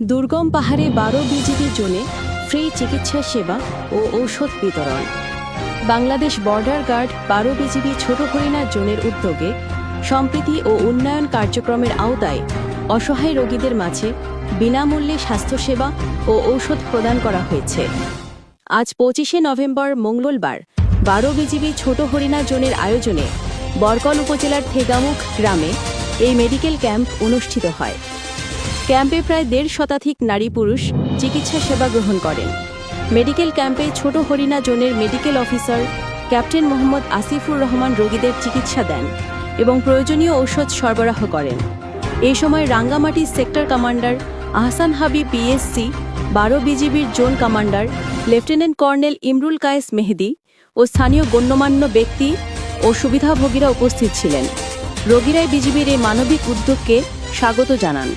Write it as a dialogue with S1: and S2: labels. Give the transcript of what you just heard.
S1: দুর্গম পাহাড়ে বারো বিজিবি জোনে ফ্রি চিকিৎসা সেবা ও ঔষধ বিতরণ। বাংলাদেশ বর্ডার গার্ড বারো বিজিবি ছোট হরিণা জোনের উদ্যোগে সম্প্রীতি ও উন্নয়ন কার্যক্রমের আওতায় অসহায় রোগীদের মাঝে বিনামূল্যে স্বাস্থ্যসেবা ও ঔষধ প্রদান করা হয়েছে। আজ পঁচিশে নভেম্বর মঙ্গলবার বারো বিজিবি ছোট হরিণা জোনের আয়োজনে বরকল উপজেলার থেগামুখ গ্রামে এই মেডিকেল ক্যাম্প অনুষ্ঠিত হয়। ক্যাম্পে প্রায় দেড় শতাধিক নারী পুরুষ চিকিৎসা সেবা গ্রহণ করেন। মেডিকেল ক্যাম্পে ছোট হরিণা জোনের medical officer captain Mohammad Asifur Rahman রোগীদের চিকিৎসা দেন এবং প্রয়োজনীয় ঔষধ সরবরাহ করেন। এই সময় Rangamati sector commander Ahsan Habib PSC বারো বিজিবির zone commander lieutenant colonel Imrul Kayes Mehedi ও স্থানীয় গণ্যমান্য ব্যক্তি ও সুবিধাভোগীরা উপস্থিত ছিলেন। রোগীরাই বিজিবির এই মানবিক উদ্যোগকে স্বাগত জানান।